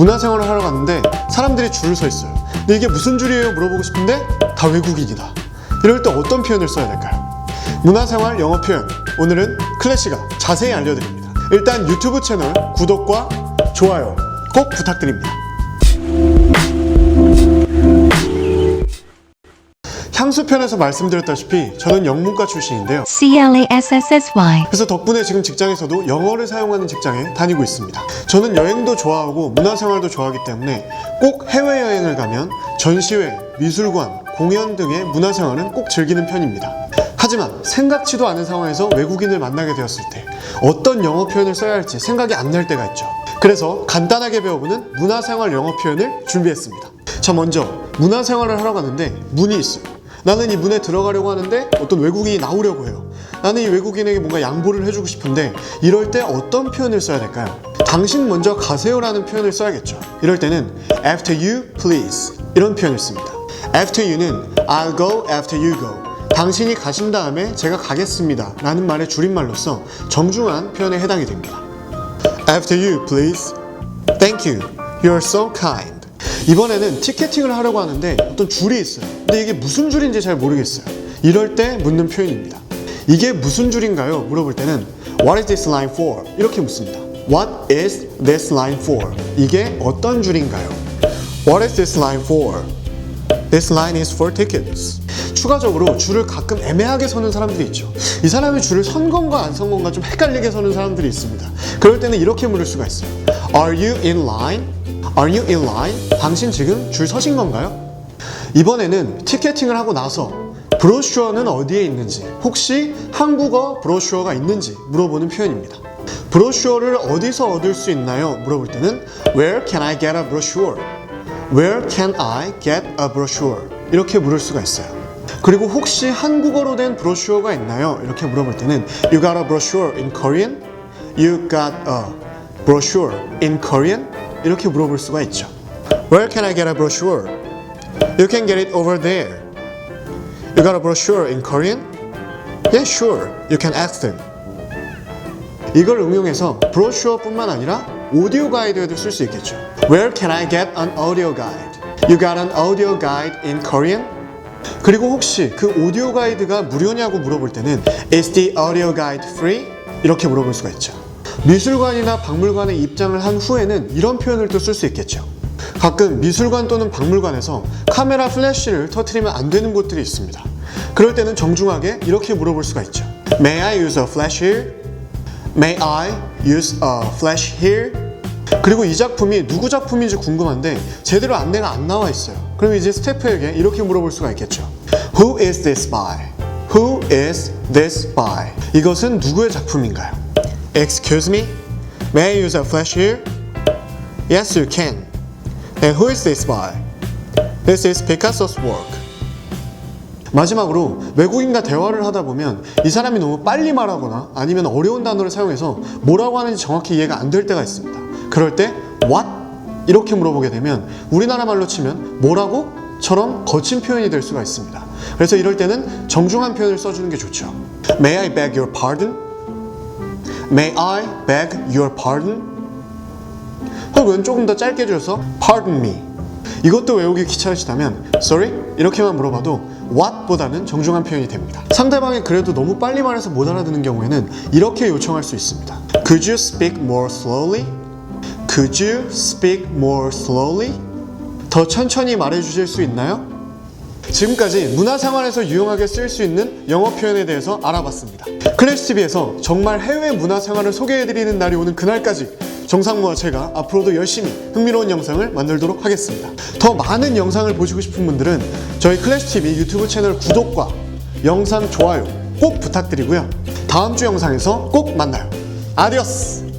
문화생활을 하러 갔는데 사람들이 줄을 서 있어요. 근데 이게 무슨 줄이에요? 물어보고 싶은데 다 외국인이다. 이럴 때 어떤 표현을 써야 될까요? 문화생활 영어 표현. 오늘은 클래시가 자세히 알려드립니다. 일단 유튜브 채널 구독과 좋아요 꼭 부탁드립니다. 향수편에서 말씀드렸다시피 저는 영문과 출신인데요. C L A S S S Y. 그래서 덕분에 지금 직장에서도 영어를 사용하는 직장에 다니고 있습니다. 저는 여행도 좋아하고 문화생활도 좋아하기 때문에 꼭 해외여행을 가면 전시회, 미술관, 공연 등의 문화생활은 꼭 즐기는 편입니다. 하지만 생각지도 않은 상황에서 외국인을 만나게 되었을 때 어떤 영어 표현을 써야 할지 생각이 안 날 때가 있죠. 그래서 간단하게 배워보는 문화생활 영어 표현을 준비했습니다. 자, 먼저 문화생활을 하러 가는데 문이 있어요. 나는 이 문에 들어가려고 하는데 어떤 외국인이 나오려고 해요. 나는 이 외국인에게 뭔가 양보를 해주고 싶은데 이럴 때 어떤 표현을 써야 될까요? 당신 먼저 가세요라는 표현을 써야겠죠. 이럴 때는 after you please 이런 표현을 씁니다. after you는 I'll go after you go. 당신이 가신 다음에 제가 가겠습니다. 라는 말의 줄임말로서 정중한 표현에 해당이 됩니다. After you, please. Thank you. You're so kind. 이번에는 티켓팅을 하려고 하는데 어떤 줄이 있어요. 근데 이게 무슨 줄인지 잘 모르겠어요. 이럴 때 묻는 표현입니다. 이게 무슨 줄인가요? 물어볼 때는 What is this line for? 이렇게 묻습니다. What is this line for? 이게 어떤 줄인가요? What is this line for? This line is for tickets. 추가적으로 줄을 가끔 애매하게 서는 사람들이 있죠. 이 사람이 줄을 선 건가 안 선 건가 좀 헷갈리게 서는 사람들이 있습니다. 그럴 때는 이렇게 물을 수가 있어요. Are you in line? Are you in line? 당신 지금 줄 서신 건가요? 이번에는 티켓팅을 하고 나서 브로슈어는 어디에 있는지 혹시 한국어 브로슈어가 있는지 물어보는 표현입니다. 브로슈어를 어디서 얻을 수 있나요? 물어볼 때는 Where can I get a brochure? Where can I get a brochure? 이렇게 물을 수가 있어요. 그리고 혹시 한국어로 된 브로슈어가 있나요? 이렇게 물어볼 때는 You got a brochure in Korean? You got a brochure in Korean? 이렇게 물어볼 수가 있죠. Where can I get a brochure? You can get it over there. You got a brochure in Korean? Yeah, sure. You can ask them. 이걸 응용해서 브로슈어뿐만 아니라 오디오 가이드에도 쓸 수 있겠죠. Where can I get an audio guide? You got an audio guide in Korean? 그리고 혹시 그 오디오 가이드가 무료냐고 물어볼 때는 Is the audio guide free? 이렇게 물어볼 수가 있죠. 미술관이나 박물관에 입장을 한 후에는 이런 표현을 또 쓸 수 있겠죠. 가끔 미술관 또는 박물관에서 카메라 플래시를 터트리면 안 되는 곳들이 있습니다. 그럴 때는 정중하게 이렇게 물어볼 수가 있죠. May I use a flash here? May I use a flash here? 그리고 이 작품이 누구 작품인지 궁금한데 제대로 안내가 안 나와 있어요. 그럼 이제 스태프에게 이렇게 물어볼 수가 있겠죠. Who is this by? Who is this by? 이것은 누구의 작품인가요? Excuse me? May I use a flash here? Yes, you can. And who is this by? This is Picasso's work. 마지막으로 외국인과 대화를 하다 보면 이 사람이 너무 빨리 말하거나 아니면 어려운 단어를 사용해서 뭐라고 하는지 정확히 이해가 안 될 때가 있습니다. 그럴 때 what? 이렇게 물어보게 되면 우리나라 말로 치면 뭐라고? 처럼 거친 표현이 될 수가 있습니다. 그래서 이럴 때는 정중한 표현을 써주는 게 좋죠. May I beg your pardon? May I beg your pardon? 혹은 조금 더 짧게 줄여서 pardon me. 이것도 외우기 귀찮으시다면 sorry 이렇게만 물어봐도 what보다는 정중한 표현이 됩니다. 상대방이 그래도 너무 빨리 말해서 못 알아듣는 경우에는 이렇게 요청할 수 있습니다. Could you speak more slowly? Could you speak more slowly? 더 천천히 말해 주실 수 있나요? 지금까지 문화생활에서 유용하게 쓸 수 있는 영어 표현에 대해서 알아봤습니다. 클래시TV에서 정말 해외 문화생활을 소개해드리는 날이 오는 그날까지 정상모와 제가 앞으로도 열심히 흥미로운 영상을 만들도록 하겠습니다. 더 많은 영상을 보시고 싶은 분들은 저희 클래시TV 유튜브 채널 구독과 영상 좋아요 꼭 부탁드리고요. 다음 주 영상에서 꼭 만나요. 아디오스!